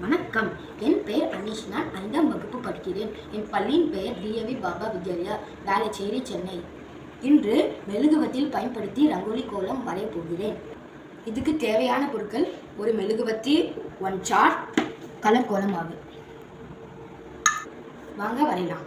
வணக்கம். என் பெயர் அனீஷ். நான் ஐந்தாம் வகுப்பு படிக்கிறேன். என் பள்ளியின் பெயர் D A V Baba Vidyalaya Velachery Chennai. இன்று மெழுகுவத்தில் பயன்படுத்தி ரங்கோலி கோலம் வரைய போகிறேன். இதுக்கு தேவையான பொருட்கள் ஒரு மெழுகுவத்தி ஒன் சார்ட் கலர் கோலம் ஆகும் வாங்க வரையலாம்.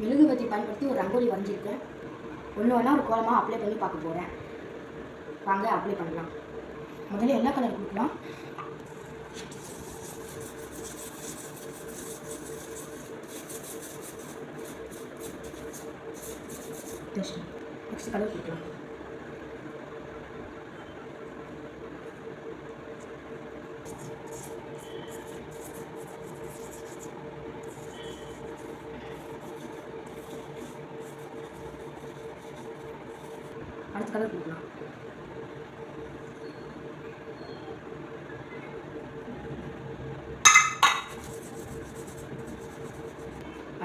மெழுகுவத்தி பயன்படுத்தி ஒரு ரங்கோலி வரைஞ்சிருக்கேன். ஒன்று ஒன்றா ஒரு கோலமாக அப்ளை பண்ணி பார்க்க போகிறேன் வாங்க அப்ளை பண்ணலாம். முதல்ல என்ன கலர் கொடுக்கலாம்? நெக்ஸ்ட் கலர் கொடுக்கலாம். அடுத்த கலர் கொடுக்கலாம்.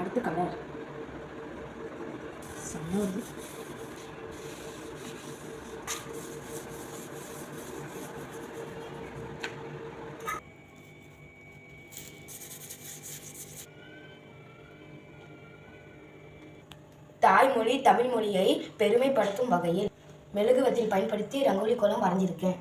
அடுத்த கலர் செம்ம வருது தாய்மொழி தமிழ் மொழியை பெருமைப்படுத்தும் வகையில் மெழுகுவத்தில் பயன்படுத்தி ரங்கோலி கோலம் வரைஞ்சிருக்கேன்.